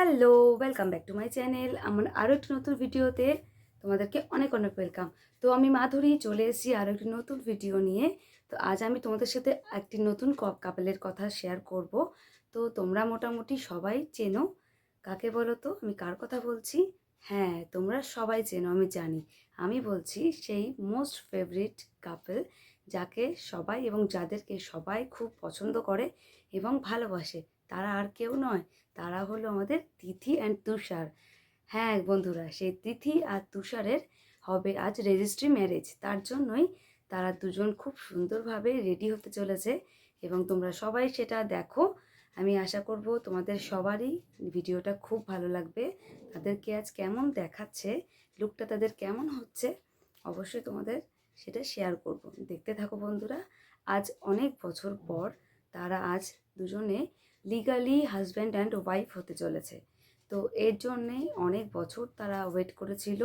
Hello welcome back to my channel আমার আরও একটি নতুন ভিডিওতে তোমাদেরকে অনেক অনেক ওয়েলকাম তো আমি মাধুরী চলে এসেছি আরও একটি নতুন ভিডিও নিয়ে। তো আজ আমি তোমাদের সাথে একটি নতুন কাপেলের কথা শেয়ার করব। তো তোমরা মোটামুটি সবাই চেনো। কাকে বলো তো? আমি কার কথা বলছি? হ্যাঁ তোমরা সবাই চেনো, আমি জানি। আমি বলছি সেই মোস্ট ফেভারিট কাপেল যাকে সবাই এবং যাদেরকে সবাই খুব পছন্দ করে এবং ভালোবাসে। তারা আর কেউ নয়, তারা হলো আমাদের তিথি অ্যান্ড তুষার। হ্যাঁ বন্ধুরা, সেই তিথি আর তুষারের হবে আজ রেজিস্ট্রি ম্যারেজ তার জন্যই তারা দুজন খুব সুন্দরভাবে রেডি হতে চলেছে এবং তোমরা সবাই সেটা দেখো। আমি আশা করব তোমাদের সবারই ভিডিওটা খুব ভালো লাগবে। তাদেরকে আজ কেমন দেখাচ্ছে লুকটা তাদের কেমন হচ্ছে, অবশ্যই তোমাদের সেটা শেয়ার করব। দেখতে থাকো বন্ধুরা, আজ অনেক বছর পর তারা আজ দুজনে লিগালি হাজব্যান্ড অ্যান্ড ওয়াইফ হতে চলেছে। তো এর জন্যে অনেক বছর তারা ওয়েট করেছিল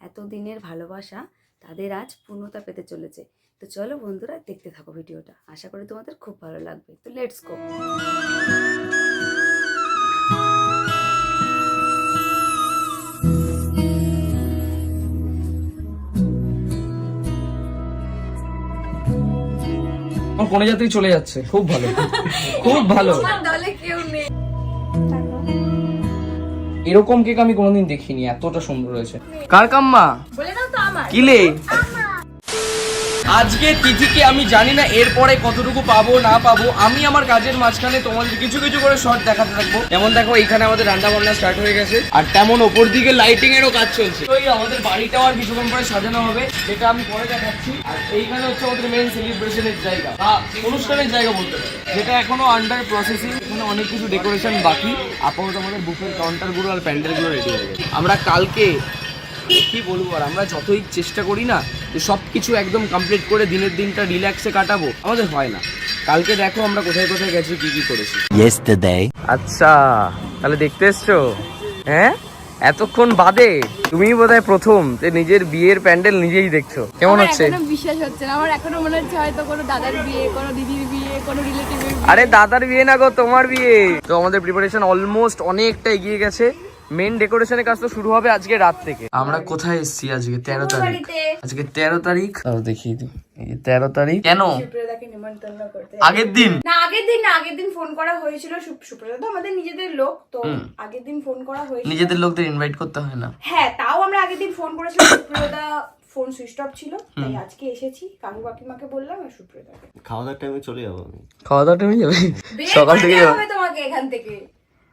এতদিনের ভালোবাসা তাদের আজ পূর্ণতা পেতে চলেছে। তো চলো বন্ধুরা, দেখতে থাকো ভিডিওটা আশা করি তোমাদের খুব ভালো লাগবে। তো লেটস গো আমার কোনো যাত্রী চলে যাচ্ছে। খুব ভালো। খুব ভালো। এরকম কেক আমি কোনোদিন দেখিনি এতটা সুন্দর হয়েছে। কার কাম্মা? কিলে আজকে তিথিকে আমি জানি না, এরপরে কতটুকু পাবো, না পাবো। আমি আমার কাজের মাঝখানে তোমাদের কিছু কিছু করে শর্ট দেখাতে থাকব। যেমন দেখো এখানে আমাদের রান্না বান্না স্টার্ট হয়ে গেছে, আর তেমন ওপর দিকে লাইটিং এরও কাজ চলছে। এই আমাদের বাড়িটাও আর কিছুক্ষণ পরে সাজানো হবে, যেটা আমি পরে দেখাচ্ছি। আর এইখানে হচ্ছে আমাদের মেন সেলিব্রেশনের জায়গা, বা অনুষ্ঠানের জায়গা বলতে যেটা এখনও আন্ডার প্রসেসিং এখানে অনেক কিছু ডেকোরেশন বাকি। আপাতত আমাদের বুফের কাউন্টারগুলো আর প্যান্ডেলগুলো রেডি হয়ে গেছে। আমরা কালকে কি বলব আর আমরা যতই চেষ্টা করি না যে সব কিছু একদম কমপ্লিট করে দিনের দিনটা রিল্যাক্সে কাটাবো আমাদের হয় না। কালকে দেখো আমরা কোথায় কোথায় গেছি কি কি করেছি। আচ্ছা তাহলে দেখতে এসছো? হ্যাঁ? এতক্ষণ বাদে তুমি বোধহয় প্রথম যে নিজের বিয়ের প্যান্ডেল নিজেই দেখছ। কেমন হচ্ছে? বিশ্বাস হচ্ছে না আমার এখনও মনে হচ্ছে হয়তো কোনো দাদার বিয়ে কোনো দিদির বিয়ে কোনো রিলেটিভের আরে দাদার বিয়ে না গো তোমার বিয়ে। তো আমাদের প্রিপারেশন অলমোস্ট অনেকটা এগিয়ে গেছে। মেন ডেকোরেশনের কাজ তো শুরু হবে আজকে রাত থেকে। আমরা কোথায় এসেছি আজকে তেরো তারিখ? আজকে তেরো তারিখ? তাও দেখিয়ে দিই এই তেরো তারিখ। কেন? সুপ্রিয়দাকে নিমন্ত্রণ করতে আগের দিন? না আগের দিন না আগের দিন ফোন করা হয়েছিল সুপ- সুপ্রিয়দা তো আমাদের নিজেদের লোক তো আগের দিন ফোন করা হয়েছিল। নিজেদের লোকদের ইনভাইট করতে হয় না। হ্যাঁ তাও আমরা আগের দিন ফোন করেছিলাম সুপ্রিয়দা ফোন সুইচ অফ ছিল তাই আজকে এসেছি কাকু কাকিমাকে বললাম আর সুপ্রিয়দাকে খাওয়া দাওয়ার টাইমে চলে যাব আমি। খাওয়া দাওয়া টাইমে যাবে? সকাল থেকে যাবে। হবে তোমাকে এখান থেকে।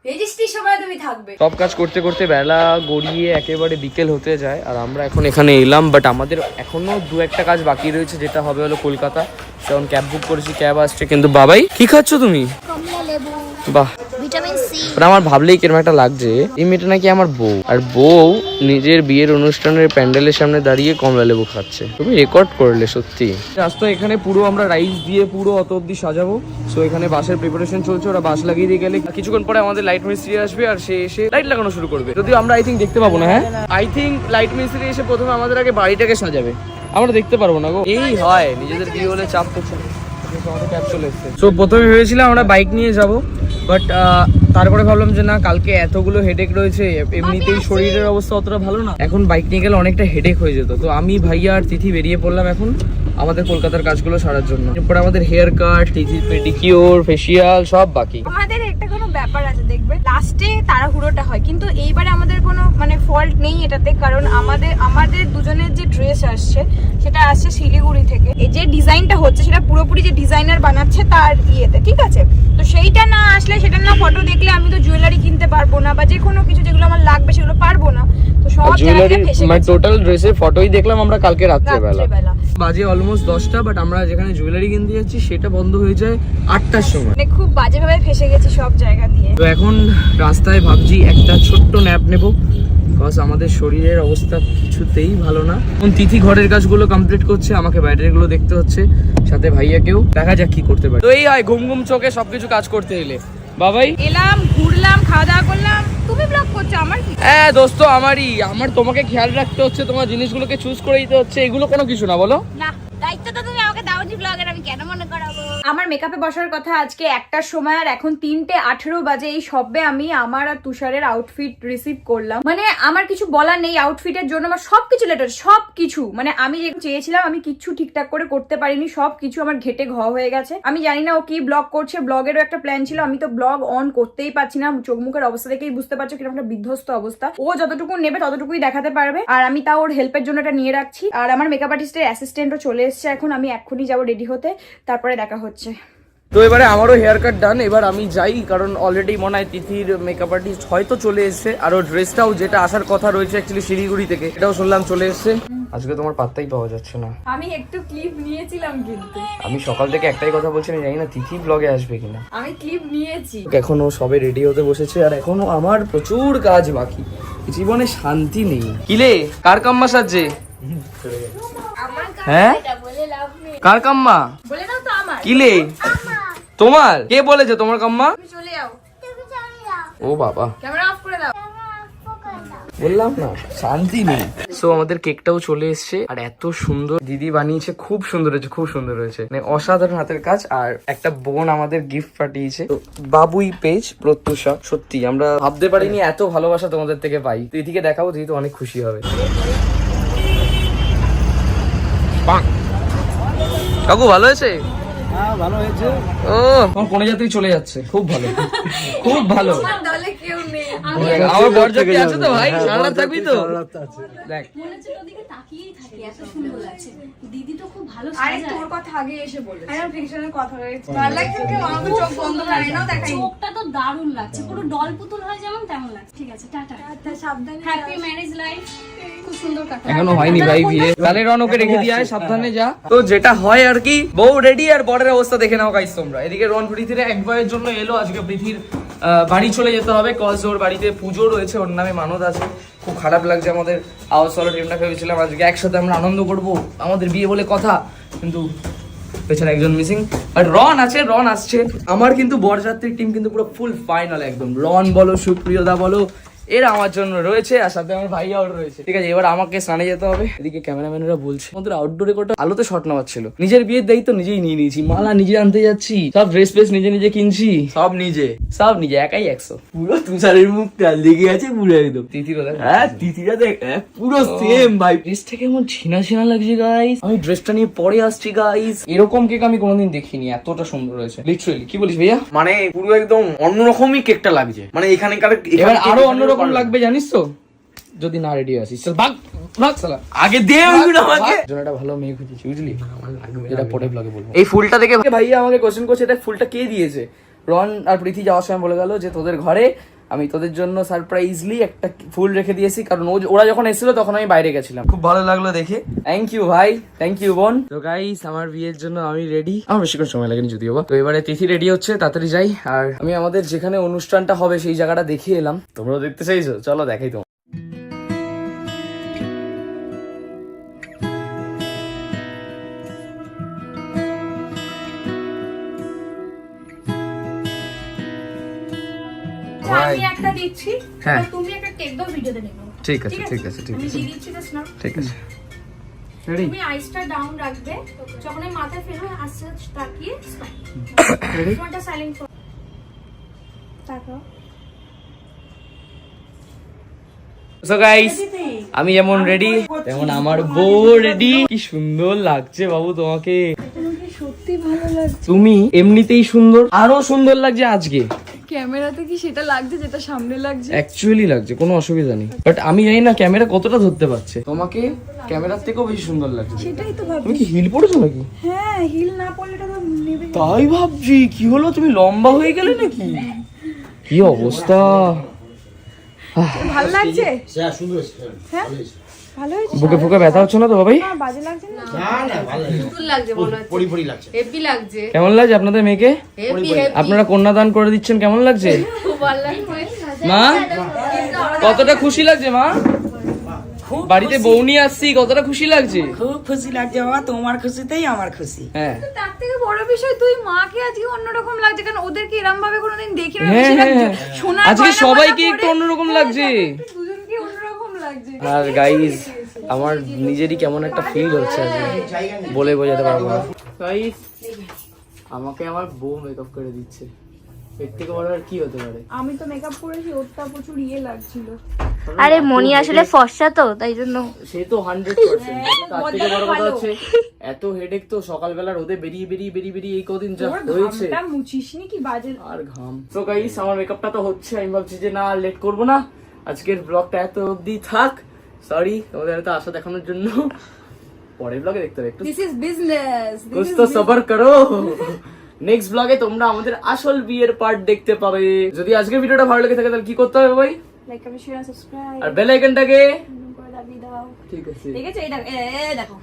রেজিস্ট্রির সময় তুমি থাকবে। সব কাজ করতে করতে বেলা গড়িয়ে একেবারে বিকেল হতে যায় আর আমরা এখন এখানে এলাম বাট আমাদের এখনও দু একটা কাজ বাকি রয়েছে যেটা হবে হলো কলকাতা। যেমন ক্যাব বুক করেছি ক্যাব আসছে কিন্তু বাবাই কি খাচ্ছ তুমি? কমলা লেবু। বাহ। Vitamin C. ওটা আমার ভাবলেই কিরম একটা লাগছে। এই মেয়েটা নাকি আমার বউ। আর বউ নিজের বিয়ের অনুষ্ঠানের প্যান্ডেলের সামনে দাঁড়িয়ে কমলা লেবু খাচ্ছে। তুমি রেকর্ড করলে সত্যি। আজ এখানে পুরো আমরা রাইস দিয়ে পুরো অত অব্দি সাজাবো। সো এখানে বাসের প্রিপারেশন চলছে ওরা বাস লাগিয়ে দিয়ে গেলে। কিছুক্ষণ পরে আমাদের লাইট মিস্ত্রি আসবে আর সে এসে লাইট লাগানো শুরু করবে। যদিও আমরা আই থিঙ্ক দেখতে পাবো না হ্যাঁ? আই থিঙ্ক লাইট মিস্ত্রি এসে প্রথমে আমাদের আগে বাড়িটাকে সাজাবে। আমরা দেখতে পারব না গো। এই হয় নিজেদের বিয়ে হলে চাপ তো চলে সো প্রথমে ভেবেছিলাম আমরা বাইক নিয়ে যাব। বাট তারপরে ভাবলাম যে না কালকে এতগুলো হেডেক রয়েছে এমনিতেই শরীরের অবস্থা অতটা ভালো না। এখন বাইক নিয়ে গেলে অনেকটা হেডেক হয়ে যেত। তো আমি ভাইয়া আর তিথি বেরিয়ে পড়লাম এখন আমাদের কলকাতার কাজগুলো সারার জন্য। এরপরে আমাদের হেয়ার কাট তিথির পেডিকিওর ফেসিয়াল সব বাকি। আমাদের দেখবে। লাস্টে তাড়াহুড়োটা হয়। কিন্তু এইবারে আমাদের কোনো মানে ফল্ট নেই এটাতে। কারণ আমাদের আমাদের দুজনের যে ড্রেস আসছে সেটা আসছে শিলিগুড়ি থেকে। এই যে ডিজাইনটা হচ্ছে সেটা পুরোপুরি যে ডিজাইনার বানাচ্ছে তার ইয়েতে ঠিক আছে? তো সেইটা না আসলে সেটা না ফটো দেখলে আমি তো জুয়েলারি কিনতে পারব না বা যে কোনো কিছু যেগুলো আমার লাগবে সেগুলো পারব না। তো সব জুয়েলারি মানে টোটাল ড্রেসের ফটোই দেখলাম আমরা কালকে রাত্রেবেলা। রাত্রেবেলা। বাজে অলমোস্ট দশটা বাট আমরা যেখানে জুয়েলারি কিনতে যাচ্ছি সেটা বন্ধ হয়ে যায় আটটার সময়। মানে খুব বাজেভাবে ফেসে গেছি সব জায়গা দিয়ে। তো এখন রাস্তায় ভাবছি একটা ছোট্ট ন্যাপ নেব। বিকজ আমাদের শরীরের অবস্থা কিছুতেই ভালো না। এখন তিথি ঘরের কাজগুলো কমপ্লিট করছে আমাকে বাইরেরগুলো দেখতে হচ্ছে সাথে ভাইয়াকেও। দেখা যাক কি করতে পারে। তো এই হয় ঘুম ঘুম চোখে সবকিছু কাজ করতে এলে। বাবাই? এলাম ঘুরলাম খাওয়া দাওয়া করলাম। তুমি ব্লগ করছ আমার কি? হ্যাঁ দোস্ত আমারই। আমার তোমাকে খেয়াল রাখতে হচ্ছে তোমার জিনিসগুলোকে চুজ করে দিতে হচ্ছে। এগুলো কোনো কিছু না বলো। না দায়িত্ব তো তুমি আমাকে দাওনি ব্লগের আমি আমার মেকআপে বসার কথা আজকে একটার সময়, আর এখন তিনটে আঠেরো বাজে। এই সবে আমি আমার আর তুষারের আউটফিট রিসিভ করলাম। মানে আমার কিছু বলার নেই আউটফিটের জন্য আমার সবকিছু লেটার সব কিছু মানে আমি যে চেয়েছিলাম, আমি কিচ্ছু ঠিকঠাক করে করতে পারিনি সব কিছু আমার ঘেটে ঘ হয়ে গেছে। আমি জানি না ও কি ব্লগ করছে ব্লগেরও একটা প্ল্যান ছিল, আমি তো ব্লগ অন করতেই পারছি না, চোখ মুখের অবস্থা দেখেই বুঝতে পারছ কীরকম একটা বিধ্বস্ত অবস্থা। ও যতটুকু নেবে ততটুকুই দেখাতে পারবে। আর আমি তাও ওর হেল্পের জন্য এটা নিয়ে রাখছি। আর আমার মেকআপ আর্টিস্টের অ্যাসিস্ট্যান্টও চলে এসছে এখন, আমি এক্ষুনি যাব রেডি হতে। তারপরে দেখা হচ্ছে। তো এবারে আমারও হেয়ার কাট ডান এবার আমি যাই কারণ অলরেডি মনে হয় তিথির মেকআপ আর্টিস্ট হয়তো চলে এসেছে আর ওর ড্রেসটাও যেটা আসার কথা রয়েছে অ্যাকচুয়ালি শিলিগুড়ি থেকে এটাও শুনলাম চলে এসেছে। আজকে তোমার পাত্তাই পাওয়া যাচ্ছে না। আমি একটু ক্লিপ নিয়েছিলাম কিন্তু। আমি সকাল থেকে একটাই কথা বলছি আমি জানি না তিথি ব্লগে আসবে কিনা। আমি ক্লিপ নিয়েছি। এখনও সবে রেডি হতে বসেছে আর এখনও আমার প্রচুর কাজ বাকি। জীবনে শান্তি নেই। কিলে কার কাম্মা সাজছে হ্যাঁ? কার কাম্মা? বলে দাও তো আমার। কিলে তোমার? কে বলেছে তোমার কাম্মা? তুমি চলে যাও। ও বাবা। ক্যামেরা অফ করে দাও। বললাম না শান্তি নেই। সো আমাদের কেকটাও চলে এসেছে আর এত সুন্দর দিদি বানিয়েছে খুব সুন্দর হয়েছে খুব সুন্দর হয়েছে। মানে অসাধারণ হাতের কাজ আর একটা বোন আমাদের গিফট পাঠিয়েছে। বাবুই পেজ প্রত্যুষা সত্যি আমরা ভাবতে পারিনি এত ভালোবাসা তোমাদের থেকে পাই। দিদিকে দেখাবো দিদি তো অনেক খুশি হবে। কাকু ভালো হ্যাঁ ভালো হয়েছে। ও। তোমার কোনে যাত্রী চলে যাচ্ছে। খুব ভালো। খুব ভালো। দলে কেউ নেই। আমার বরযাত্রী আছে তো ভাই সারা থাকবি তো। দেখ। মনে হচ্ছে ওদিকে তাকিয়েই থাকি এত সুন্দর লাগছে। দিদি তো খুব ভালো আরে তোর কথা আগে এসে বলে আরে ফিকশনের কথা হয়েছে ভালো লাগছে কি আমার চোখ বন্ধ করে নাও দেখাই। চোখটা তো দারুণ লাগছে। পুরো ডল পুতুল হয় যেমন তেমন লাগছে। ঠিক আছে টাটা। সাবধানে হ্যাপি ম্যারেজ লাইফ খুব সুন্দর কাটা এখনও হয়নি ভাই বিয়ে। তাহলে রনকে রেখে দিয়ে আয় সাবধানে যা। তো যেটা হয় আর কি বউ রেডি আর বরের অবস্থা দেখে নাও গাইস তোমরা। এদিকে রন পৃথিবীর এক বয়ের জন্য এলো আজকে পৃথিবীর আহ, বাড়ি চলে যেতে হবে। কজ ওর বাড়িতে পুজো রয়েছে ওর নামে মানত আছে। খুব খারাপ লাগছে আমাদের। আওয়াজ সলো টিমটা ভেবেছিলাম আজকে একসাথে আমরা আনন্দ করব। আমাদের বিয়ে বলে কথা কিন্তু পেছনে একজন মিসিং বাট রন আছে রন আসছে। আমার কিন্তু বরযাত্রীর টিম কিন্তু পুরো ফুল ফাইনাল একদম। রন বলো সুপ্রিয়দা বলো এরা আমার জন্য রয়েছে আর সাথে আমার ভাইয়াও রয়েছে। ঠিক আছে এবার আমাকে স্নানে যেতে হবে। এদিকে ক্যামেরাম্যানেরা বলছে আমাদের আউটডোরে কোটা আলোতে শট নেওয়ার ছিল। নিজের বিয়ের দায়িত্ব নিজেই নিয়ে নিয়েছি। মালা নিজে আনতে যাচ্ছি। সব ড্রেস ফ্রেস নিজে নিজে কিনছি। সব নিজে। সব নিজে একাই একশো। পুরো তুষারের মুখটা লেগে আছে পুরো একদম। তিথির হ্যাঁ তিথিটা দেখ হ্যাঁ, পুরো সেম ভাই ড্রেসটা কেমন ছিনা ছিনা লাগছে গাইস আমি ড্রেসটা নিয়ে পরে আসছি গাইস এরকম কেক আমি কোনোদিন দেখিনি এতটা সুন্দর হয়েছে। লিটারালি কি বলিস ভাইয়া? মানে পুরো একদম অন্যরকমই কেকটা লাগছে। মানে এখানকার এবার আরও অন্যরকম বানানো লাগবে জানিস তো? যদি না রেডি আসিস। চল ভাগ ভাগ সালা আগে দে ওইগুলো আমাকে। জন্য একটা ভালো মেয়ে খুঁজেছি বুঝলি? এটা পরে ব্লগে বলব। এই ফুলটা দেখে ভাইয়া আমাকে কোশ্চেন করছে এটা ফুলটা কে দিয়েছে? রন আর প্রীতি যাওয়ার সময় বলে গেল যে তোদের ঘরে আমি তোদের জন্য সারপ্রাইজলি একটা ফুল রেখে দিয়েছি কারণ ওরা যখন এসেছিল তখন আমি বাইরে গেছিলাম। খুব ভালো লাগল দেখে। থ্যাংক ইউ ভাই। থ্যাংক ইউ বোন। তো গাইস আমার বিয়ের জন্য আমি রেডি আমার বেশিক্ষণ সময় লাগেনি যদিও বা। তো এবারে তিথি রেডি হচ্ছে তাড়াতাড়ি যাই। আর আমি আমাদের যেখানে অনুষ্ঠানটা হবে সেই জায়গাটা দেখিয়ে এলাম। তোমরাও দেখতে চাইছো? চলো দেখাই তোমার আমি একটা দিচ্ছি হ্যাঁ। তুমি একটা কেক দাও ভিডিওতে নেব ঠিক আছে ঠিক আছে? ঠিক আছে। দিয়ে দিচ্ছি জাস্ট নাও। ঠিক আছে। রেডি তুমি আইসটা ডাউন রাখবে যখন আমি ফেলব আস্তে আস্তে তাকিয়ে রেডি ফোনটা সাইলেন্ট করো তাকাও। সো গাইস আমি যেমন রেডি তেমন আমার বউ রেডি কি সুন্দর লাগছে বাবু তোমাকে। সত্যি ভালো লাগছে? তুমি এমনিতেই সুন্দর আরও সুন্দর লাগছে আজকে। ক্যামেরাতে কি সেটা লাগছে যেটা সামনে লাগছে? অ্যাকচুয়ালি লাগছে কোনো অসুবিধা নেই। বাট আমি জানি না ক্যামেরা কতটা ধরতে পারছে। তোমাকে ক্যামেরার থেকেও বেশি সুন্দর লাগছে। সেটাই তো ভাবছি। তুমি কি হিল পড়েছো নাকি? হ্যাঁ হিল না পড়লে তো নেবে তাই ভাবছি কি হলো? তুমি লম্বা হয়ে গেলে নাকি? কি অবস্থা? ভালো লাগছে? হ্যাঁ? ভালো হয়েছে। বুকে ফুকে ব্যথা হচ্ছে না তো বাবাই বাজে লাগছে না? হেপি লাগছে কেমন লাগছে আপনাদের মেয়েকে? আপনারা কন্যাদান করে দিচ্ছেন কেমন লাগছে? খুব ভালো লাগছে। মা? কতটা খুশি লাগছে মা? বাড়িতে বউ নিয়ে আসছি কতটা খুশি লাগছে? খুব খুশি লাগছে বাবা তোমার খুশিতেই আমার খুশি। হ্যাঁ। তার থেকে বড় বিষয় তুই মাকে আজকে অন্যরকম লাগছে কারণ ওদেরকে এরম ভাবে কোনোদিন দেখি না হ্যাঁ, হ্যাঁ, আজকে সবাইকে একটু অন্যরকম লাগছে। আর গাইজ আমার নিজেরই কেমন একটা ফিল হচ্ছে আজকে বলে বোঝাতে পারব না। গাইজ আমাকে আমার বউ মেকআপ করে দিচ্ছে। এর থেকে বড় আর কি হতে পারে? আমি তো মেকআপ করেছি ওরটা প্রচুর ইয়ে লাগছিল। আরে মনি আসলে ফর্সা তো তাই জন্য। সে তো হান্ড্রেড পার্সেন্ট তার থেকে বড় কথা হচ্ছে এত হেডেক তো সকালবেলা রোদে বেরিয়ে বেরিয়ে বেরিয়ে বেরিয়ে এই কদিন যা হয়েছে ঘামটা মুছিসনি কি বাজে? আর ঘাম। তো গাইস আমার মেকআপটা তো হচ্ছে আমি ভাবছি যে না লেট করব না। আজকের ব্লগটা এত অবধি থাক। সরি তোমাদের এত আশা দেখানোর জন্য। পরের ব্লগে দেখতে হবে একটু দিস ইজ বিজনেস কুছ তো সবার করো। নেক্সট ব্লগে তোমরা আমাদের আসল বিয়ের পার্ট দেখতে পাবে। যদি আজকের ভিডিওটা ভালো লেগে থাকে তাহলে কি করতে হবে ভাই? লাইক কমেন্ট শেয়ার সাবস্ক্রাইব আর বেল আইকনটাকে ঠিক আছে ঠিক আছে। এই দেখো।